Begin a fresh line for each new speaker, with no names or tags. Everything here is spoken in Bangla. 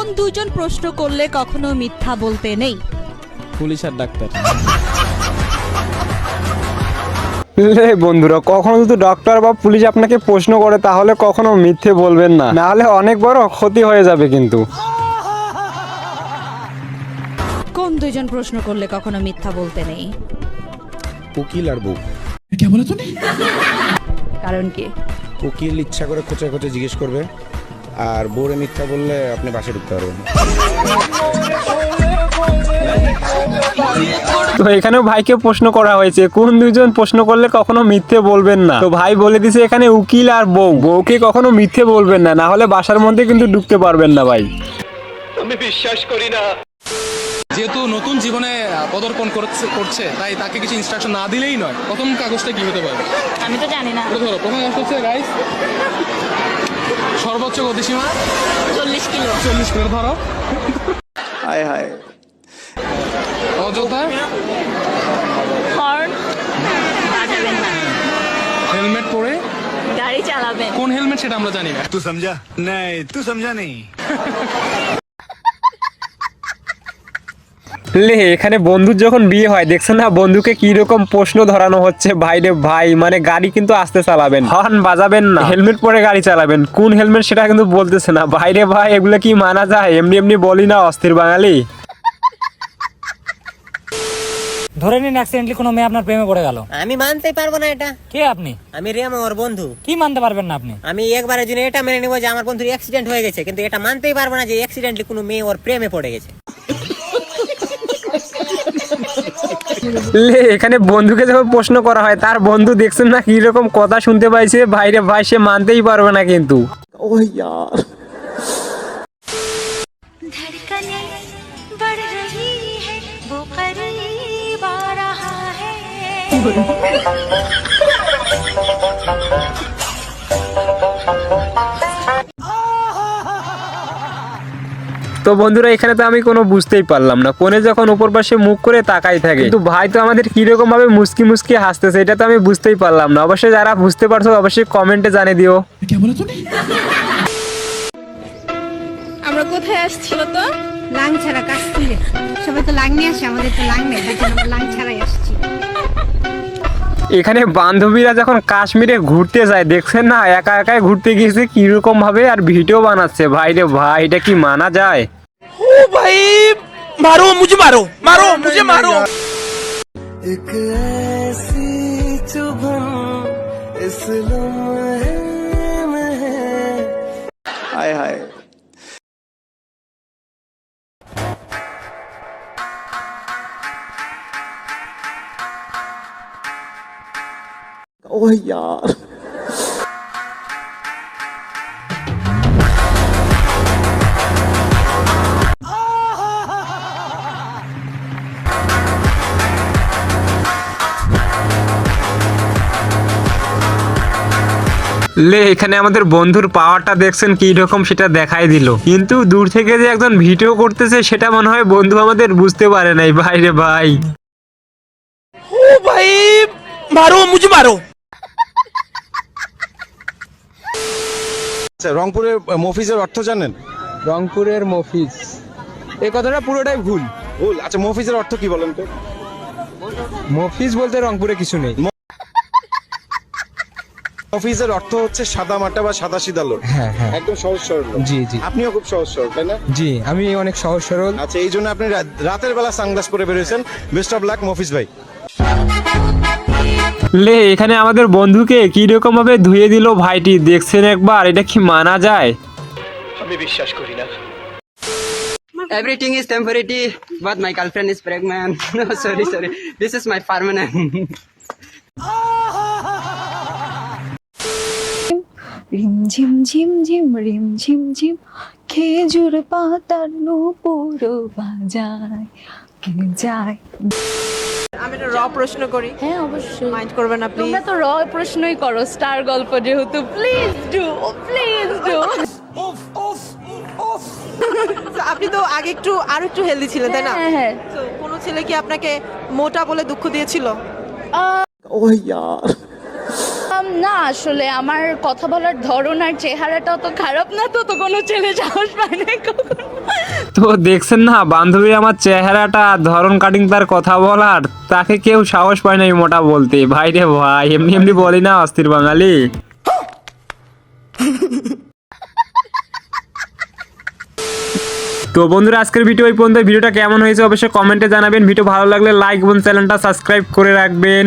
কোন দুজন প্রশ্ন করলে কখনো মিথ্যা বলতে নেই।
পুলিশ আর ডাক্তার।
লে বন্ধুরা কখনো যদি ডক্টর বা পুলিশ আপনাকে প্রশ্ন করে তাহলে কখনো মিথ্যে বলবেন না। না হলে অনেক বড় ক্ষতি হয়ে যাবে কিন্তু।
কোন দুজন প্রশ্ন করলে কখনো মিথ্যা বলতে নেই?
উকিল আর বউ।
কারণ কি?
উকিল ইচ্ছা করে খোঁচা খোঁচা জিজ্ঞেস করবে। আর বউরে মিথ্যা বললে আপনি বাসে ঢুকতে পারবেন।
তো এখানেও ভাইকে প্রশ্ন করা হয়েছে কোন দুজন প্রশ্ন করলে কখনো মিথ্যে বলবেন না? তো ভাই বলে দিছে এখানে উকিল আর বউ। বউকে কখনো মিথ্যে বলবেন না না হলে বাসার মধ্যে কিন্তু ঢুকতে পারবেন না ভাই। আমি বিশ্বাস করি না।
যেহেতু নতুন জীবনে পদার্পণ করছে করছে তাই তাকে কিছু ইনস্ট্রাকশন না দিলেই নয়। প্রথম কাগজটা কি হতে পারে?
আমি তো জানি না।
ধরো প্রথম কাগজ হচ্ছে গাইস সর্বোচ্চ গতিসীমা?
চল্লিশ কিলো।
চল্লিশ কিলো ধরো।
হায় হায়। অযোধ্যা
হেলমেট পরে?
গাড়ি
কোন হেলমেট সেটা আমরা জানি না।
তুই সমঝা নাই তুই সমঝা নেই
লে এখানে বন্ধুর যখন বিয়ে হয় দেখছেন না বন্ধুকে কি রকম প্রশ্ন ধরানো হচ্ছে? ভাই রে ভাই মানে গাড়ি কিন্তু আস্তে চালাবেন। হর্ন বাজাবেন না। হেলমেট পরে গাড়ি চালাবেন। কোন হেলমেট সেটা কিন্তু বলতেছে না। ভাই রে ভাই এগুলো কি মানা যায়? এমনি এমনি বলি না অস্থির বাঙালি।
ধরে নিন অ্যাক্সিডেন্টলি কোনো মেয়ে আপনার প্রেমে পড়ে গেল।
আমি মানতেই পারব না এটা।
কে আপনি?
আমি রিয়াম আমার বন্ধু।
কি মানতে পারবেন না আপনি?
আমি একবারের জন্য এটা মেনে নেব যে আমার বন্ধুর অ্যাক্সিডেন্ট হয়ে গেছে কিন্তু এটা মানতেই পারব না যে অ্যাক্সিডেন্টলি কোনো মেয়ে ওর প্রেমে পড়ে গেছে।
লে এখানে বন্ধুকে যখন প্রশ্ন করা হয় তার বন্ধু দেখছেন না কি রকম কথা শুনতে পাইছে? বাইরে ভাই সে মানতেই পারবে না কিন্তু।
Thank you.
তো বন্ধুরা এখানে তো আমি কোনো বুঝতেই পারলাম না। কোনে যখন উপর পাশে মুখ করে তাকাই থাকে। কিন্তু ভাই তো আমাদের কীরকম ভাবে মুসকি মুসকি হাসতেছে এটা তো আমি বুঝতেই পারলাম না। অবশ্যই যারা বুঝতে পারছ অবশ্যই কমেন্টে জানিয়ে দিও।
আমরা কোথায় আসছি তো?
লাং ছাড়া কাশ্মীরে। সবাই তো লাং নিয়ে আসে আমাদের তো লাং নেই আমরা লাং ছাড়াই আসছি।
এখানে বান্ধবীরা যখন কাশ্মীরে ঘুরতে যায় দেখছেন না? একা একাই ঘুরতে গিয়েছে কীরকম ভাবে আর ভিডিও বানাচ্ছে। ভাই রে ভাই এটা কি মানা যায়? লে এখানে আমাদের বন্ধুর পাওয়ারটা দেখছেন কি রকম সেটা দেখাই দিল। কিন্তু দূর থেকে যে একজন ভিডিও করতেছে সেটা মনে হয় বন্ধু আমাদের বুঝতে পারে নাই। ভাই রে ভাই।
আচ্ছা রংপুরের মফিজের অর্থ জানেন?
রংপুরের মফিজ। এই কথাটা পুরোটাই ভুল।
ভুল। আচ্ছা মফিজের অর্থ কি বলেন তো?
মফিজ বলতে রংপুরে কিছু নেই।
মফিজের অর্থ হচ্ছে সাদা মাটা বা সাদা সিদা লোক
হ্যাঁ হ্যাঁ।
একদম সহজ সরল।
জি জি।
আপনিও খুব সহজ সরল তাই না?
জি আমি অনেক সহজ সরল।
আচ্ছা এই জন্য আপনি রাতের বেলা সানগ্লাস পরে বেরিয়েছেন। বেস্ট অফ লাক মফিজ ভাই।
লে এখানে আমাদের বন্ধুকে কি রকম ভাবে ধুয়ে দিল ভাইটি? দেখছেন একবার এটা কি মানা যায়?
Everything is temporary but my girlfriend is pregnant no sorry sorry this is my permanent
রিম ঝিম ঝিম ঝিম রিম ঝিম ঝিম খেজুর পাতার নুপুর বাজায় কে যায়?
আমি একটা র প্রশ্ন করি।
হ্যাঁ অবশ্যই।
মাইন্ড করবে না প্লিজ
তোমরা তো র প্রশ্নই করো স্টার গল্প যেহেতু। প্লিজ ডু প্লিজ ডু
আপনি তো আগে একটু আরও একটু হেলদি ছিলেন তাই না?
হ্যাঁ হ্যাঁ
তো কোনো ছেলে কি আপনাকে মোটা বলে দুঃখ দিয়েছিল?
আম, না আসলে আমার কথা বলার ধরন আর চেহারাটা অত খারাপ না তো তো কোনো ছেলে সাহস পায় না কখনো।
তো দেখছেন না, বান্ধবী আমার চেহারাটা, ধরন কাটিং তার কথা বলার, তাকে কেউ সাহস পায় না মোটা বলতে। ভাই রে ভাই, এমনি এমনি বলি না, অস্থির বাঙালি। তো বন্ধুরা, আজকের ভিডিও এই পর্যন্ত। ভিডিওটা কেমন হয়েছে অবশ্যই কমেন্টে জানাবেন। ভিডিও ভালো লাগলে লাইক এবং চ্যানেলটা সাবস্ক্রাইব করে রাখবেন।